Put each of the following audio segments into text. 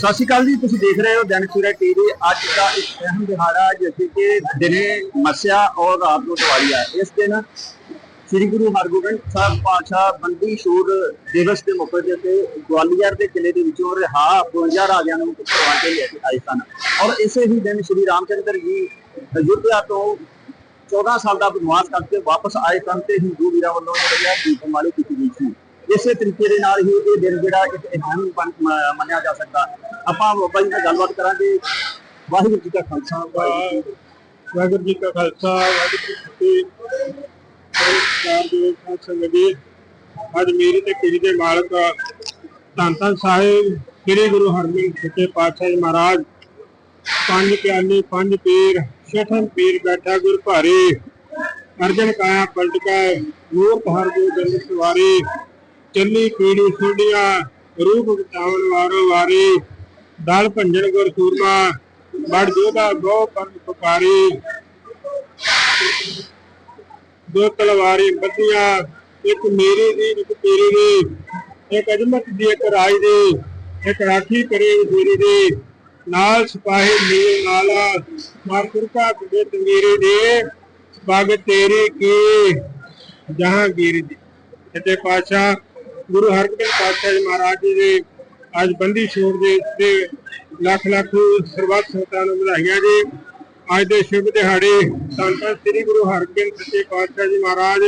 ਸਤਿ ਸ਼੍ਰੀ ਅਕਾਲ ਜੀ, ਤੁਸੀਂ ਦੇਖ ਰਹੇ ਹੋ ਦੈਨਿਕ ਸੂਰਜ ਟੀਵੀ ਅੱਜ ਦਾ ਇੱਕ ਅਹਿਮ ਦਿਹਾੜਾ ਜਿਵੇਂ ਕਿ ਦਿਨੇ ਮੱਸਿਆ ਔਰ ਰਾਤ ਨੂੰ ਦੀਵਾਲੀ ਹੈ ਇਸ ਦਿਨ ਸ੍ਰੀ ਗੁਰੂ ਹਰਗੋਬਿੰਦ ਸਾਹਿਬ ਪਾਤਸ਼ਾਹ ਬੰਦੀ ਛੋੜ ਦਿਵਸ ਦੇ ਮੌਕੇ ਦੇ ਉੱਤੇ ਗਵਾਲੀਅਰ ਦੇ ਕਿਲੇ ਦੇ ਵਿੱਚੋਂ ਰਿਹਾ 52 ਰਾਜਿਆਂ ਨੂੰ ਕਰਵਾ ਕੇ ਲੈ ਆਏ ਸਨ। ਔਰ ਇਸੇ ਹੀ ਦਿਨ ਸ੍ਰੀ ਰਾਮਚੰਦਰ ਜੀ ਅਯੁੱਧਿਆ ਤੋਂ 14 ਸਾਲ ਦਾ ਬਨਵਾਸ ਕਰਕੇ ਵਾਪਸ ਆਏ ਸਨ ਤੇ ਹਿੰਦੂ ਵੀਰਾਂ ਵੱਲੋਂ ਜਿਹੜੀ ਹੈ ਦੀਪਮਾਲੀ ਕੀਤੀ ਗਈ ਸੀ। ਇਸੇ ਤਰੀਕੇ ਦੇ ਨਾਲ ਹੀ ਇਹ ਦਿਨ ਜਿਹੜਾ ਇੱਕ ਅਹਿਮ ਮੰਨਿਆ ਜਾ ਸਕਦਾ। ਆਪਾਂ ਬਾਬਾ ਜੀ ਨਾਲ ਗੱਲਬਾਤ ਕਰਾਂਗੇ। ਵਾਹਿਗੁਰੂ ਜੀ ਕਾ ਖਾਲਸਾ, ਵਾਹਿਗੁਰੂ ਜੀ ਕੀ ਖਾਲਸਾ, ਵਾਹਿਗੁਰੂ ਜੀ ਕੀ ਫਤਿਹ। ਨਮਸਕਾਰ ਸੰਗਤ ਜੀ। ਅੱਜ ਮੇਰੀ ਤੇ ਕਿਰੀ ਦੇ ਮਾਲਕ ਧੰਨ ਧੰਨ ਸਾਹਿਬ, ਸ੍ਰੀ ਗੁਰੂ ਹਰਗੋਬਿੰਦ ਸੱਚੇ ਪਾਤਸ਼ਾਹ ਜੀ ਮਹਾਰਾਜ, ਪੰਜ ਪਿਆਲੇ ਪੰਜ ਪੀਰ ਛਠਨ ਪੀਰ ਬੈਠਾ ਗੁਰ ਭਾਰੇ, ਅਰਜਨ ਕਾਇਆ ਪਲਟ ਮੂਰਤ ਹਰ ਗੋਬਿੰਦ ਸਵਾਰੀ ਚੱਲੀ ਪੀੜੀ ਸੁੰਡੀਆਂ ਰੂਪ ਬਚਾਵਨ ਵਾਰੋ ਵਾਰੀ, ਦਲ ਭੰਜਨ ਗੁਰ ਸੂਰਮਾ ਬੜ ਜੋਧਾ ਗੋ ਪੰਜ ਪੁਕਾਰੀ। ਦੋ ਤਲਵਾਰੀ ਬੱਧੀਆਂ ਇੱਕ ਮੇਰੀ ਦੀ, ਇੱਕ ਤੇਰੀ ਦੀ, ਇੱਕ ਅਜਮਤ ਦੀ, ਇੱਕ ਰਾਜ ਦੀ, ਇੱਕ ਰਾਖੀ ਕਰੇ ਵਜ਼ੀਰੀ ਦੀ, ਨਾਲ ਸਿਪਾਹੀ ਨੀਲ ਨਾਲਾ, ਮਾਰ ਕੁਰਕਾ ਕੁੜੇ ਤੰਗੀਰੀ ਦੇ ਪੱਗ ਤੇਰੀ ਕੀ, ਜਹਾਂਗੀਰ ਦੀ। ਸੱਚੇ ਪਾਤਸ਼ਾਹ ਗੁਰੂ ਹਰਗੋਬਿੰਦ ਪਾਤਸ਼ਾਹ ਜੀ ਮਹਾਰਾਜ ਜੀ ਦੇ ਅੱਜ ਬੰਦੀ ਛੋੜ ਦੇ ਤੇ ਲੱਖ ਲੱਖ ਸਰਬੱਤ ਸੰਗਤਾਂ ਨੂੰ ਵਧਾਈਆਂ ਜੀ। ਅੱਜ ਦੇ ਸ਼ੁਭ ਦਿਹਾੜੇ ਧੰਨ ਸ੍ਰੀ ਗੁਰੂ ਹਰਗੋਬਿੰਦ ਸੱਚੇ ਪਾਤਸ਼ਾਹ ਜੀ ਮਹਾਰਾਜ,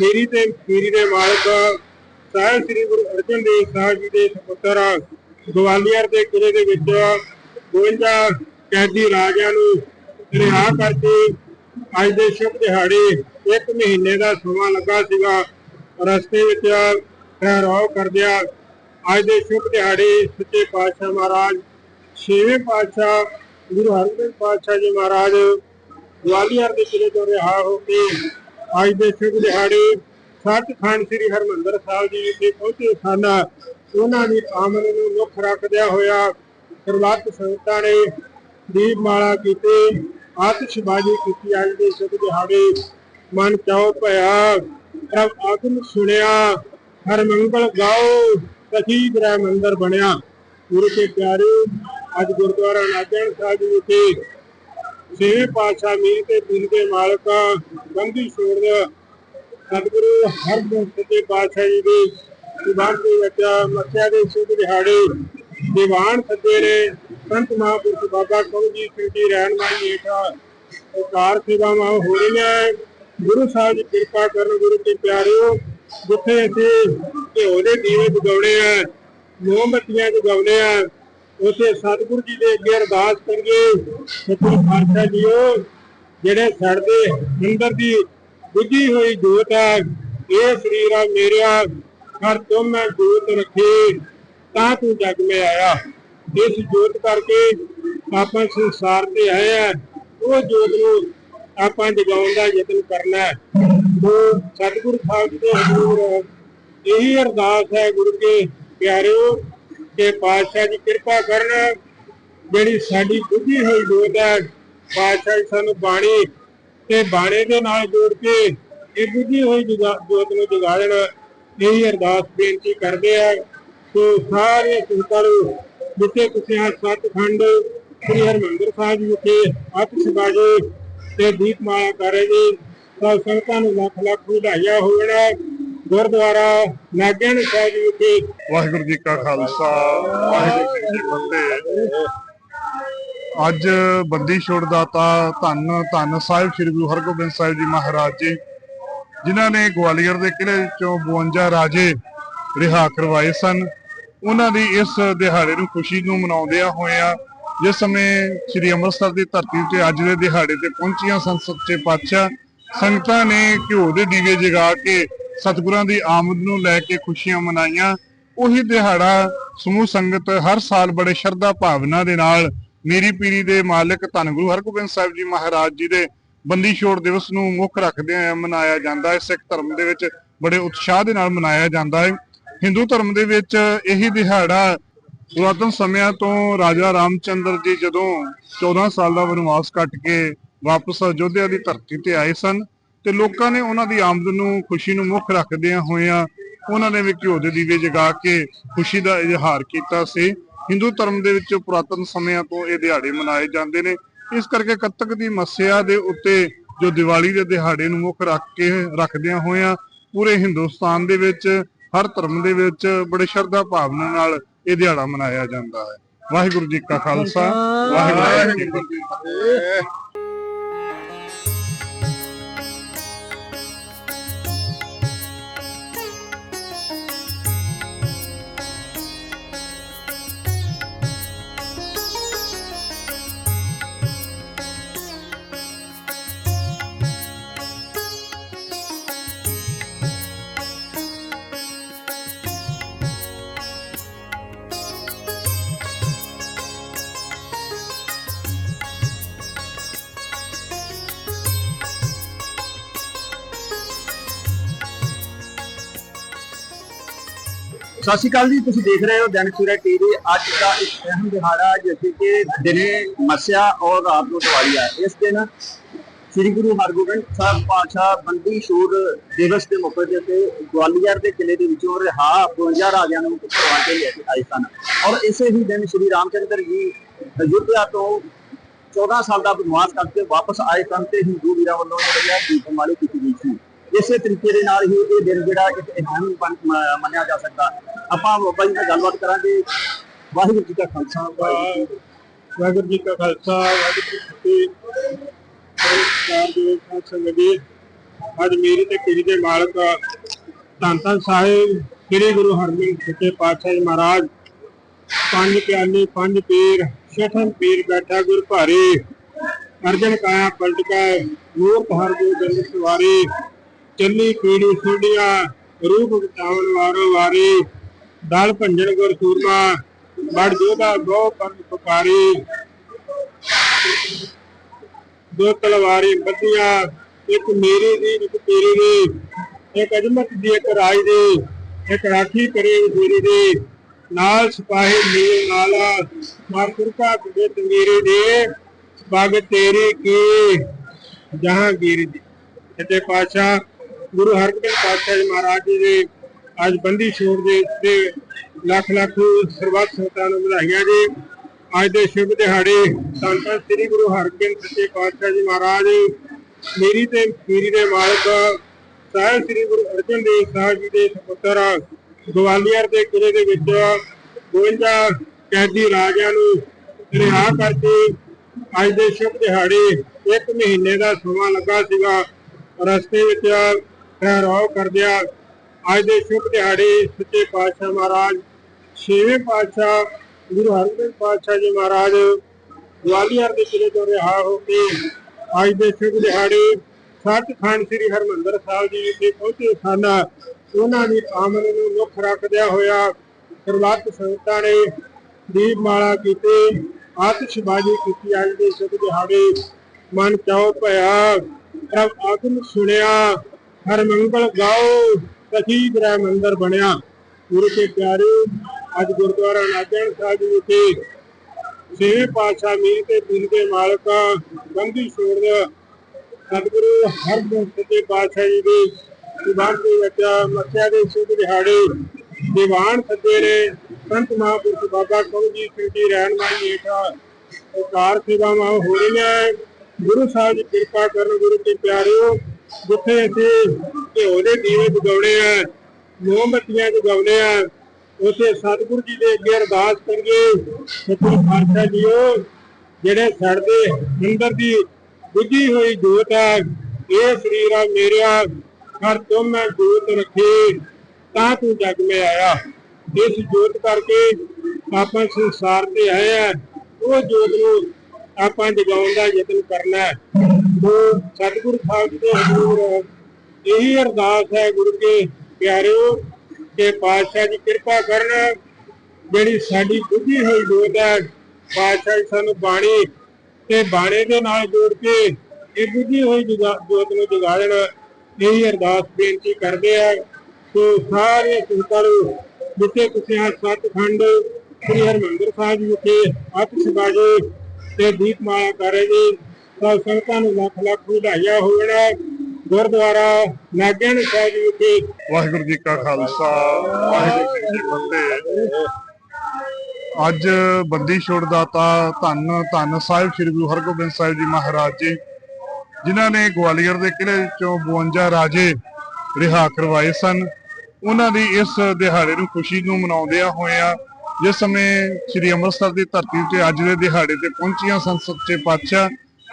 ਮੇਰੀ ਤੇ ਪੀਰੀ ਦੇ ਮਾਲਕ ਸਾਹਿਬ ਸ੍ਰੀ ਗੁਰੂ ਅਰਜਨ ਦੇਵ ਸਾਹਿਬ ਜੀ ਦੇ ਸੁਪੁੱਤਰ ਗਵਾਲੀਅਰ ਦੇ ਕਿਲੇ ਦੇ ਵਿੱਚ 52 ਕੈਦੀ ਰਾਜਿਆਂ ਨੂੰ ਰਿਹਾ ਕਰਕੇ ਅੱਜ ਦੇ ਸ਼ੁਭ ਦਿਹਾੜੇ ਇੱਕ ਮਹੀਨੇ ਦਾ ਸਮਾਂ ਲੱਗਾ ਸੀਗਾ। ਰਸਤੇ ਵਿੱਚ ਠਹਿਰਾਓ ਕਰਦਿਆਂ ਅੱਜ ਦੇ ਸ਼ੁਭ ਦਿਹਾੜੇ ਸੱਚੇ ਪਾਤਸ਼ਾਹ ਮਹਾਰਾਜ, ਛੇਵੇਂ ਪਾਤਸ਼ਾਹ ਗੁਰੂ ਹਰਗੋਬਿੰਦ ਪਾਤਸ਼ਾਹ ਜੀ ਮਹਾਰਾਜ, ਗਵਾਲੀਅਰ ਦੇ ਕਿਲੇ ਤੋਂ ਰਿਹਾ ਹੋ ਕੇ ਅੱਜ ਦੇ ਸ਼ੁਭ ਦਿਹਾੜੇ ਸੱਚਖੰਡ ਸ੍ਰੀ ਹਰਮੰਦਰ ਸਾਹਿਬ ਜੀ ਵਿਖੇ ਪਹੁੰਚੇ ਸਨ। ਉਹਨਾਂ ਦੀ ਆਮਦ ਨੂੰ ਮੁੱਖ ਰੱਖਦਿਆਂ ਹੋਇਆ ਸਰਬੱਤ ਸੰਗਤਾਂ ਨੇ ਦੀਪਮਾਲਾ ਕੀਤੀ, ਆਤਿਸ਼ਬਾਜ਼ੀ ਕੀਤੀ। ਅੱਜ ਦੇ ਸ਼ੁਭ ਦਿਹਾੜੇ ਮਨ ਚਾਉ ਭਇਆ, ਪ੍ਰਭ ਆਗਮ ਸੁਣਿਆ ਹਰ ਮੰਗਲ ਗਾਓ ਸਖੀ ਗ੍ਰਹਿ ਮੰਦਰ ਬਣਿਆ। ਗੁਰੂ ਕੇ ਪਿਆਰੇ, ਅੱਜ ਗੁਰਦੁਆਰਾ ਨਾਗਣ ਸਾਹਿਬ ਵਿਖੇ ਛੇਵੇਂ ਪਾਤਸ਼ਾਹ ਮੀਰ ਤੇ ਪੀਰ ਦੇ ਮਾਲਕ ਬੰਦੀ ਛੋੜ ਸਤਿਗੁਰੂ ਹਰਗੋਬਿੰਦ ਸੱਚੇ ਪਾਤਸ਼ਾਹ ਜੀ ਦੇ ਦੀਵਾਨ ਦੇ ਵਿੱਚ ਮੱਸਿਆ ਦੇ ਸ਼ੁਭ ਦਿਹਾੜੇ ਦੀਵਾਨ ਸੱਜੇ ਨੇ। ਸੰਤ ਮਹਾਂਪੁਰਖ ਬਾਬਾ ਕੌਜੀ ਸਿੰਘ ਜੀ ਰਹਿਨਮਾਈ ਹੇਠਾਂ ਕਾਰ ਸੇਵਾਵਾਂ ਹੋ ਰਹੀਆਂ ਗੁਰੂ ਸਾਹਿਬ ਦੀ ਕਿਰਪਾ ਕਰਨ ਗੁਰੂ ਕੇ ਪਿਆਰਿਓ ਜਿੱਥੇ ਅਸੀਂ ਘਿਓ ਦੇ ਦੀਵੇ ਜਗਾਉਣੇ ਆ ਮੋਮਬੱਤੀਆਂ ਜਗਾਉਣੇ ਆ, ਉਥੇ ਸਤਿਗੁਰੂ ਜੀ ਦੇ ਅੱਗੇ ਅਰਦਾਸ ਕਰੀਏ। ਸਤਿਗੁਰੂ ਪਾਤਸ਼ਾਹ ਜੀਓ, ਜਿਹੜੇ ਸੜਦੇ ਅੰਦਰ ਦੀ ਬੁੱਝੀ ਹੋਈ ਜੋਤ ਹੈ ਇਹ ਸਰੀਰਾ ਮੇਰਿਆ, ਹਰ ਤੁਮ ਮੈਂ ਜੋਤ ਰੱਖੇ, ਤਾਂ ਤੂੰ ਜਗ ਮੇ ਆਇਆ। ਇਸ ਜੋਤ ਕਰਕੇ ਆਪਾਂ ਸੰਸਾਰ ਤੇ ਆਏ ਆ, ਉਹ ਜੋਤ ਨੂੰ ਆਪਾਂ ਜਗਾਉਣ ਦਾ ਯਤਨ ਕਰਨਾ ਹੈ। ਸਤਿਗੁਰੂ ਸਾਹਿਬ ਦੇ ਹਜ਼ੂਰ ਇਹੀ ਅਰਦਾਸ ਹੈ ਗੁਰੂ ਕੇ, ਪਿਆਰਿਓ, ਕਿ ਪਾਤਸ਼ਾਹ ਜੀ ਕਿਰਪਾ ਕਰਨ ਜਿਹੜੀ ਸਾਡੀ ਬੁੱਧੀ ਹੋਈ ਜੋਤ ਹੈ, ਪਾਤਸ਼ਾਹ ਸਾਨੂੰ ਬਾਣੀ ਤੇ ਬਾਣੇ ਦੇ ਨਾਲ ਜੋੜ ਕੇ ਇਹ ਬੁੱਧੀ ਹੋਈ ਜੋਤ ਨੂੰ ਜਗਾੜਨ ਇਹੀ ਅਰਦਾਸ ਬੇਨਤੀ ਕਰਦੇ ਆ। ਤੇ ਸਾਰੇ ਸੰਗਤਾਂ ਨੂੰ ਜਿੱਥੇ ਤੁਸੀਂ ਆ ਸੱਚਖੰਡ ਸ੍ਰੀ ਹਰਮੰਦਰ ਸਾਹਿਬ ਜੀ ਵਿਖੇ ਆਤਿਸ਼ਬਾਜ਼ੀ ਤੇ ਦੀਪਮਾਲਾ ਕਰ ਰਹੇ ਜੀ। ਸਭ ਸੰਗਤਾਂ ਨੂੰ ਲੱਖ ਲੱਖ ਵਧਾਈਆਂ ਹੋਣ ਗੁਰਦੁਆਰਾ ਨਾਗਿਆਣ ਸਾਹਿਬ ਵਿਖੇ ਵਾਹਿਗੁਰੂ ਜੀ ਕਾ ਖਾਲਸਾ, ਵਾਹਿਗੁਰੂ ਜੀ ਕੀ ਫਤਿਹ। ਅੱਜ ਬੰਦੀ ਛੋੜ ਦਾਤਾ ਧੰਨ ਧੰਨ ਸਾਹਿਬ ਸ੍ਰੀ ਗੁਰੂ ਹਰਗੋਬਿੰਦ ਸਾਹਿਬ ਜੀ ਮਹਾਰਾਜ ਜੀ, ਜਿਨ੍ਹਾਂ ਨੇ ਗਵਾਲੀਅਰ ਦੇ ਕਿਲੇ ਵਿੱਚੋਂ 52 ਰਾਜੇ ਰਿਹਾ ਕਰਵਾਏ ਸਨ। ਉਹਨਾਂ ਦੀ ਇਸ ਦਿਹਾੜੇ ਨੂੰ ਖੁਸ਼ੀ ਨੂੰ ਮਨਾਉਂਦਿਆਂ ਹੋਇਆਂ ਜਿਸ ਸਮੇਂ ਸ੍ਰੀ ਅੰਮ੍ਰਿਤਸਰ ਦੀ ਧਰਤੀ ਤੇ ਅੱਜ ਦੇ ਦਿਹਾੜੇ ਤੇ ਪਹੁੰਚੀਆਂ ਸਨ ਸੱਚੇ ਪਾਤਸ਼ਾਹ ਸੰਗਤਾਂ ਨੇ ਘਿਓ ਦੇ ਦੀਵੇ ਜਗਾ ਕੇ ਸਤਿਗੁਰਾਂ ਦੀ ਆਮਦ ਨੂੰ ਲੈ ਕੇ ਖੁਸ਼ੀਆਂ ਮਨਾਈਆਂ। ਉਹੀ ਦਿਹਾੜਾ ਸਮੂਹ ਸੰਗਤ ਹਰ ਸਾਲ ਬੜੇ ਸ਼ਰਧਾ ਭਾਵਨਾ ਦੇ ਨਾਲ ਮੇਰੀ ਪੀਰੀ ਦੇ ਮਾਲਕ ਧੰਨ ਗੁਰੂ ਹਰਗੋਬਿੰਦ ਸਾਹਿਬ ਜੀ ਮਹਾਰਾਜ ਜੀ ਦੇ ਬੰਦੀ ਛੋੜ ਦਿਵਸ ਨੂੰ ਮੁੱਖ ਰੱਖਦੇ ਹੋਏ ਮਨਾਇਆ ਜਾਂਦਾ ਹੈ। ਸਿੱਖ ਧਰਮ ਦੇ ਵਿੱਚ ਬੜੇ ਉਤਸ਼ਾਹ ਦੇ ਨਾਲ ਮਨਾਇਆ ਜਾਂਦਾ ਹੈ। ਹਿੰਦੂ ਧਰਮ ਦੇ ਵਿੱਚ ਇਹੀ ਦਿਹਾੜਾ ਪੁਰਾਤਨ ਸਮਿਆਂ ਤੋਂ ਰਾਜਾ ਰਾਮਚੰਦਰ ਜੀ ਜਦੋਂ 14 ਸਾਲ ਦਾ ਵਨਵਾਸ ਕੱਟ ਕੇ ਵਾਪਸ ਅਯੋਧਿਆ ਦੀ ਧਰਤੀ ਤੇ ਆਏ ਸਨ ਤੇ ਲੋਕਾਂ ਨੇ ਉਹਨਾਂ ਦੀ ਆਮਦ ਨੂੰ ਖੁਸ਼ੀ ਨੂੰ ਮੁੱਖ ਰੱਖਦਿਆਂ ਹੋਇਆਂ ਉਹਨਾਂ ਨੇ ਵੀ ਘਿਓ ਦੇ ਦੀਵੇ ਜਗਾ ਕੇ ਖੁਸ਼ੀ ਦਾ ਇਜ਼ਹਾਰ ਕੀਤਾ ਸੀ। ਹਿੰਦੂ ਧਰਮ ਦੇ ਵਿੱਚ ਪੁਰਾਤਨ ਸਮਿਆਂ ਤੋਂ ਇਹ ਦਿਹਾੜੇ ਮਨਾਏ ਜਾਂਦੇ ਨੇ। ਇਸ ਕਰਕੇ ਕੱਤਕ ਦੀ ਮੱਸਿਆ ਦੇ ਉੱਤੇ ਜੋ ਦੀਵਾਲੀ ਦੇ ਦਿਹਾੜੇ ਨੂੰ ਮੁੱਖ ਰੱਖ ਕੇ ਰੱਖਦਿਆਂ ਹੋਇਆਂ ਪੂਰੇ ਹਿੰਦੁਸਤਾਨ ਦੇ ਵਿੱਚ ਹਰ ਧਰਮ ਦੇ ਵਿੱਚ ਬੜੇ ਸ਼ਰਧਾ ਭਾਵਨਾ ਨਾਲ ਇਹ ਦਿਹਾੜਾ ਮਨਾਇਆ ਜਾਂਦਾ ਹੈ। ਵਾਹਿਗੁਰੂ ਜੀ ਕਾ ਖਾਲਸਾ ਵਾਹਿਗੁਰੂ ਜੀ ਕੀ ਫਤਿਹ। ਸਤਿ ਸ਼੍ਰੀ ਅਕਾਲ ਜੀ, ਤੁਸੀਂ ਦੇਖ ਰਹੇ ਹੋ ਦੈਨਿਕ ਸੂਰਜ ਟੀਵੀ ਅੱਜ ਦਾ ਇੱਕ ਅਹਿਮ ਦਿਹਾੜਾ ਜਿਵੇਂ ਕਿ ਦਿਨੇ ਮੱਸਿਆ ਔਰ ਰਾਤ ਨੂੰ ਦੀਵਾਲੀ ਹੈ ਇਸ ਦਿਨ ਸ੍ਰੀ ਗੁਰੂ ਹਰਗੋਬਿੰਦ ਸਾਹਿਬ ਪਾਤਸ਼ਾਹ ਬੰਦੀ ਛੋੜ ਦਿਵਸ ਦੇ ਮੌਕੇ ਦੇ ਉੱਤੇ ਗਵਾਲੀਅਰ ਦੇ ਕਿਲੇ ਦੇ ਵਿੱਚੋਂ ਰਿਹਾ 52 ਰਾਜਿਆਂ ਨੂੰ ਕਰਵਾ ਕੇ ਲੈ ਕੇ ਆਏ ਸਨ। ਔਰ ਇਸੇ ਹੀ ਦਿਨ ਸ੍ਰੀ ਰਾਮਚੰਦਰ ਜੀ ਅਯੁੱਧਿਆ ਤੋਂ 14 ਸਾਲ ਦਾ ਬਨਵਾਸ ਕਰਕੇ ਵਾਪਸ ਆਏ ਸਨ ਤੇ ਹਿੰਦੂ ਵੀਰਾਂ ਵੱਲੋਂ ਜਿਹੜੀ ਹੈ ਦੀਪਮਾਲੀ ਕੀਤੀ ਗਈ ਸੀ। ਇਸੇ ਤਰੀਕੇ ਦੇ ਨਾਲ ਹੀ ਇਹ ਦਿਨ ਜਿਹੜਾ ਇੱਕ ਅਹਿਮ ਮੰਨਿਆ ਜਾ ਸਕਦਾ। ਆਪਾਂ ਬਾਬਾ ਜੀ ਨਾਲ ਗੱਲਬਾਤ ਕਰਾਂਗੇ। ਵਾਹਿਗੁਰੂ ਜੀ ਕਾ ਖਾਲਸਾ, ਵਾਹਿਗੁਰੂ ਜੀ ਕੀ ਖਾਲਸਾ, ਵਾਹਿਗੁਰੂ ਜੀ ਕੀ ਫਤਿਹ। ਨਮਸਕਾਰ ਸੰਗਤ ਜੀ। ਅੱਜ ਮੇਰੀ ਤੇ ਕਿਰੀ ਦੇ ਮਾਲਕ ਧੰਨ ਧੰਨ ਸਾਹਿਬ, ਸ੍ਰੀ ਗੁਰੂ ਹਰਗੋਬਿੰਦ ਸੱਚੇ ਪਾਤਸ਼ਾਹ ਜੀ ਮਹਾਰਾਜ, ਪੰਜ ਪਿਆਲੇ ਪੰਜ ਪੀਰ ਛਠਨ ਪੀਰ ਬੈਠਾ ਗੁਰ ਭਾਰੇ, ਅਰਜਨ ਕਾਇਆ ਪਲਟ ਮੂਰਤ ਹਰ ਗੋਬਿੰਦ ਸਵਾਰੀ ਚੱਲੀ ਪੀੜੀ ਸੁੰਡੀਆਂ ਰੂਪ ਬਚਾਵਨ ਵਾਰੋ ਵਾਰੀ, ਦਲ ਭੰਜਨ ਗੁਰ ਸੂਰਮਾ ਬੜ ਜੋਧਾ ਗੋ ਪੰਜ ਪੁਕਾਰੀ। ਦੋ ਤਲਵਾਰੀ ਬੱਧੀਆਂ ਇੱਕ ਮੇਰੀ ਦੀ, ਇੱਕ ਤੇਰੀ ਦੀ, ਇੱਕ ਅਜਮਤ ਦੀ, ਇੱਕ ਰਾਜ ਦੀ, ਇੱਕ ਰਾਖੀ ਕਰੇ ਵਜ਼ੀਰੀ ਦੀ, ਨਾਲ ਸਿਪਾਹੀ ਨੀਲ ਨਾਲਾ, ਮਾਰ ਕੁਰਕਾ ਕੁੜੇ ਤੰਗੀਰੀ ਦੇ ਪੱਗ ਤੇਰੀ ਕੀ, ਜਹਾਂਗੀਰ ਦੀ। ਸੱਚੇ ਪਾਤਸ਼ਾਹ ਗੁਰੂ ਹਰਗੋਬਿੰਦ ਪਾਤਸ਼ਾਹ ਜੀ ਮਹਾਰਾਜ ਜੀ ਦੇ ਅੱਜ ਬੰਦੀ ਛੋੜ ਦੇ ਤੇ ਲੱਖ ਲੱਖ ਸਰਬੱਤ ਸੰਗਤਾਂ ਨੂੰ ਵਧਾਈਆਂ ਜੀ। ਅੱਜ ਦੇ ਸ਼ੁਭ ਦਿਹਾੜੇ ਧੰਨ ਸ੍ਰੀ ਗੁਰੂ ਹਰਗੋਬਿੰਦ ਸੱਚੇ ਪਾਤਸ਼ਾਹ ਜੀ ਮਹਾਰਾਜ, ਮੇਰੀ ਤੇ ਪੀਰੀ ਦੇ ਮਾਲਕ ਸਾਹਿਬ ਸ੍ਰੀ ਗੁਰੂ ਅਰਜਨ ਦੇਵ ਸਾਹਿਬ ਜੀ ਦੇ ਸੁਪੁੱਤਰ ਗਵਾਲੀਅਰ ਦੇ ਕਿਲੇ ਦੇ ਵਿੱਚ 52 ਕੈਦੀ ਰਾਜਿਆਂ ਨੂੰ ਰਿਹਾ ਕਰਕੇ ਅੱਜ ਦੇ ਸ਼ੁਭ ਦਿਹਾੜੇ ਇੱਕ ਮਹੀਨੇ ਦਾ ਸਮਾਂ ਲੱਗਾ ਸੀਗਾ। ਰਸਤੇ ਵਿੱਚ ਠਹਿਰਾਓ ਕਰਦਿਆਂ ਅੱਜ ਦੇ ਸ਼ੁਭ ਦਿਹਾੜੇ ਸੱਚੇ ਪਾਤਸ਼ਾਹ ਮਹਾਰਾਜ, ਛੇਵੇਂ ਪਾਤਸ਼ਾਹ ਗੁਰੂ ਹਰਗੋਬਿੰਦ ਪਾਤਸ਼ਾਹ ਜੀ ਮਹਾਰਾਜ, ਗਵਾਲੀਅਰ ਦੇ ਕਿਲੇ ਤੋਂ ਰਿਹਾ ਹੋ ਕੇ ਅੱਜ ਦੇ ਸ਼ੁਭ ਦਿਹਾੜੇ ਸੱਚਖੰਡ ਸ੍ਰੀ ਹਰਮੰਦਰ ਸਾਹਿਬ ਜੀ ਵਿਖੇ ਪਹੁੰਚੇ ਸਨ। ਉਹਨਾਂ ਦੀ ਆਮਦ ਨੂੰ ਮੁੱਖ ਰੱਖਦਿਆਂ ਹੋਇਆ ਸਰਬੱਤ ਸੰਗਤਾਂ ਨੇ ਦੀਪਮਾਲਾ ਕੀਤੀ, ਆਤਿਸ਼ਬਾਜ਼ੀ ਕੀਤੀ। ਅੱਜ ਦੇ ਸ਼ੁਭ ਦਿਹਾੜੇ ਮਨ ਚਾਉ ਭਇਆ, ਪ੍ਰਭ ਆਗਮ ਸੁਣਿਆ ਹਰ ਮੰਗਲ ਗਾਓ ਸਖੀ ਗ੍ਰਹਿ ਮੰਦਰ ਬਣਿਆ। ਗੁਰੂ ਕੇ ਪਿਆਰੇ, ਅੱਜ ਗੁਰਦੁਆਰਾ ਨਾਗਣ ਸਾਹਿਬ ਵਿਖੇ ਛੇਵੇਂ ਪਾਤਸ਼ਾਹ ਮੀਰ ਤੇ ਪੀਰ ਦੇ ਮਾਲਕ ਬੰਦੀ ਛੋੜ ਸਤਿਗੁਰੂ ਹਰਗੋਬਿੰਦ ਸੱਚੇ ਪਾਤਸ਼ਾਹ ਜੀ ਦੇ ਦੀਵਾਨ ਦੇ ਵਿੱਚ ਮੱਸਿਆ ਦੇ ਸ਼ੁਭ ਦਿਹਾੜੇ ਦੀਵਾਨ ਸੱਜੇ ਨੇ। ਸੰਤ ਮਹਾਂਪੁਰਖ ਬਾਬਾ ਕੌਜੀ ਸਿੰਘ ਜੀ ਰਹਿਨਮਾਈ ਹੇਠਾਂ ਕਾਰ ਸੇਵਾਵਾਂ ਹੋ ਰਹੀਆਂ ਗੁਰੂ ਸਾਹਿਬ ਦੀ ਕਿਰਪਾ ਕਰਨ ਗੁਰੂ ਕੇ ਪਿਆਰਿਓ ਜਿੱਥੇ ਅਸੀਂ ਘਿਓ ਦੇ ਦੀਵੇ ਜਗਾਉਣੇ ਆ ਮੋਮਬੱਤੀਆਂ ਜਗਾਉਣੇ ਆ, ਉਥੇ ਸਤਿਗੁਰੂ ਜੀ ਦੇ ਅੱਗੇ ਅਰਦਾਸ ਕਰੀਏ। ਸਤਿਗੁਰੂ ਪਾਤਸ਼ਾਹ ਜੀਓ, ਜਿਹੜੇ ਸੜਦੇ ਅੰਦਰ ਦੀ ਬੁੱਝੀ ਹੋਈ ਜੋਤ ਹੈ ਇਹ ਸਰੀਰਾ ਮੇਰਿਆ, ਹਰ ਤੁਮ ਮੈਂ ਜੋਤ ਰੱਖੇ, ਤਾਂ ਤੂੰ ਜਗ ਮੇ ਆਇਆ। ਇਸ ਜੋਤ ਕਰਕੇ ਆਪਾਂ ਸੰਸਾਰ ਤੇ ਆਏ ਆ, ਉਹ ਜੋਤ ਨੂੰ ਆਪਾਂ ਜਗਾਉਣ ਦਾ ਯਤਨ ਕਰਨਾ ਹੈ। ਸਤਿਗੁਰੂ ਸਾਹਿਬ ਦੇ ਹਜ਼ੂਰ ਇਹੀ ਅਰਦਾਸ ਹੈ ਗੁਰੂ ਕੇ, ਪਿਆਰਿਓ, ਕਿ ਪਾਤਸ਼ਾਹ ਜੀ ਕਿਰਪਾ ਕਰਨ ਜਿਹੜੀ ਸਾਡੀ ਬੁੱਧੀ ਹੋਈ ਜੋਤ ਹੈ, ਪਾਤਸ਼ਾਹ ਸਾਨੂੰ ਬਾਣੀ ਤੇ ਬਾਣੇ ਦੇ ਨਾਲ ਜੋੜ ਕੇ ਇਹ ਬੁੱਧੀ ਹੋਈ ਜੋਤ ਨੂੰ ਜਗਾੜਨ ਇਹੀ ਅਰਦਾਸ ਬੇਨਤੀ ਕਰਦੇ ਆ। ਤੇ ਸਾਰੇ ਸੰਗਤਾਂ ਨੂੰ ਜਿੱਥੇ ਤੁਸੀਂ ਆ ਸੱਚਖੰਡ ਸ੍ਰੀ ਹਰਮੰਦਰ ਸਾਹਿਬ ਜੀ ਵਿਖੇ ਆਤਿਸ਼ਬਾਜ਼ੀ ਤੇ ਦੀਪਮਾਲਾ ਕਰ ਰਹੇ ਜੀ। ਸਭ ਸੰਗਤਾਂ ਨੂੰ ਲੱਖ ਲੱਖ ਵਧਾਈਆਂ ਹੋਣ ਗੁਰਦੁਆਰਾ ਨਾਗਿਆਣ ਸਾਹਿਬ ਵਿਖੇ ਵਾਹਿਗੁਰੂ ਜੀ ਕਾ ਖਾਲਸਾ, ਵਾਹਿਗੁਰੂ ਜੀ ਕੀ ਫਤਿਹ। ਅੱਜ ਬੰਦੀ ਛੋੜ ਦਾਤਾ ਧੰਨ ਧੰਨ ਸਾਹਿਬ ਸ੍ਰੀ ਗੁਰੂ ਹਰਗੋਬਿੰਦ ਸਾਹਿਬ ਜੀ ਮਹਾਰਾਜ ਜੀ, ਜਿਨ੍ਹਾਂ ਨੇ ਗਵਾਲੀਅਰ ਦੇ ਕਿਲ੍ਹੇ ਚੋਂ 52 ਰਾਜੇ ਰਿਹਾ ਕਰਵਾਏ ਸਨ। ਉਹਨਾਂ ਦੀ ਇਸ ਦਿਹਾੜੇ ਨੂੰ ਖੁਸ਼ੀ ਨੂੰ ਮਨਾਉਂਦਿਆਂ ਹੋਇਆਂ ਜਿਸ ਸਮੇਂ ਸ੍ਰੀ ਅੰਮ੍ਰਿਤਸਰ ਦੀ ਧਰਤੀ ਤੇ ਅੱਜ ਦੇ ਦਿਹਾੜੇ ਤੇ ਪਹੁੰਚੀਆਂ ਸਨ ਸੱਚੇ ਪਾਤਸ਼ਾਹ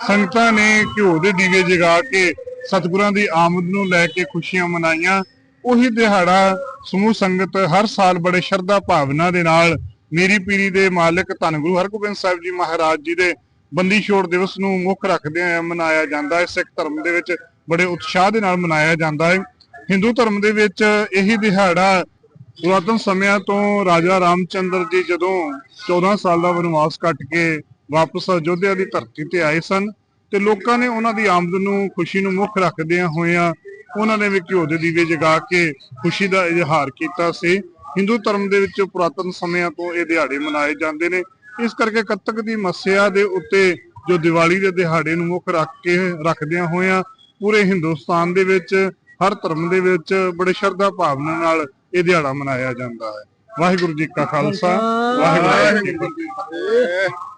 ਸੰਗਤਾਂ ਨੇ ਘਿਓ ਦੇ ਦੀਵੇ ਜਗਾ ਕੇ ਸਤਿਗੁਰਾਂ ਦੀ ਆਮਦ ਨੂੰ ਲੈ ਕੇ ਖੁਸ਼ੀਆਂ ਮਨਾਈਆਂ। ਉਹੀ ਦਿਹਾੜਾ ਸਮੂਹ ਸੰਗਤ ਹਰ ਸਾਲ ਬੜੇ ਸ਼ਰਧਾ ਭਾਵਨਾ ਦੇ ਨਾਲ ਮੇਰੀ ਪੀਰੀ ਦੇ ਮਾਲਕ ਧੰਨ ਗੁਰੂ ਹਰਗੋਬਿੰਦ ਸਾਹਿਬ ਜੀ ਮਹਾਰਾਜ ਜੀ ਦੇ ਬੰਦੀ ਛੋੜ ਦਿਵਸ ਨੂੰ ਮੁੱਖ ਰੱਖਦੇ ਹੋਏ ਮਨਾਇਆ ਜਾਂਦਾ ਹੈ। ਸਿੱਖ ਧਰਮ ਦੇ ਵਿੱਚ ਬੜੇ ਉਤਸ਼ਾਹ ਦੇ ਨਾਲ ਮਨਾਇਆ ਜਾਂਦਾ ਹੈ। ਹਿੰਦੂ ਧਰਮ ਦੇ ਵਿੱਚ ਇਹੀ ਦਿਹਾੜਾ ਪੁਰਾਤਨ ਸਮਿਆਂ ਤੋਂ ਰਾਜਾ ਰਾਮਚੰਦਰ ਜੀ ਜਦੋਂ 14 ਸਾਲ ਦਾ ਵਨਵਾਸ ਕੱਟ ਕੇ ਵਾਪਸ ਅਯੋਧਿਆ ਦੀ ਧਰਤੀ ਤੇ ਆਏ ਸਨ ਤੇ ਲੋਕਾਂ ਨੇ ਉਹਨਾਂ ਦੀ ਆਮਦ ਨੂੰ ਖੁਸ਼ੀ ਨੂੰ ਮੁੱਖ ਰੱਖਦਿਆਂ ਹੋਇਆਂ ਉਹਨਾਂ ਨੇ ਵੀ ਘਿਓ ਦੇ ਦੀਵੇ ਜਗਾ ਕੇ ਖੁਸ਼ੀ ਦਾ ਇਜ਼ਹਾਰ ਕੀਤਾ ਸੀ। ਹਿੰਦੂ ਧਰਮ ਦੇ ਵਿੱਚ ਪੁਰਾਤਨ ਸਮਿਆਂ ਤੋਂ ਇਹ ਦਿਹਾੜੇ ਮਨਾਏ ਜਾਂਦੇ ਨੇ। ਇਸ ਕਰਕੇ ਕੱਤਕ ਦੀ ਮੱਸਿਆ ਦੇ ਉੱਤੇ ਜੋ ਦੀਵਾਲੀ ਦੇ ਦਿਹਾੜੇ ਨੂੰ ਮੁੱਖ ਰੱਖ ਕੇ ਰੱਖਦਿਆਂ ਹੋਇਆਂ ਪੂਰੇ ਹਿੰਦੁਸਤਾਨ ਦੇ ਵਿੱਚ ਹਰ ਧਰਮ ਦੇ ਵਿੱਚ ਬੜੇ ਸ਼ਰਧਾ ਭਾਵਨਾ ਨਾਲ ਇਹ ਦਿਹਾੜਾ ਮਨਾਇਆ ਜਾਂਦਾ ਹੈ। ਵਾਹਿਗੁਰੂ ਜੀ ਕਾ ਖਾਲਸਾ ਵਾਹਿਗੁਰੂ ਜੀ ਕੀ ਫਤਿਹ।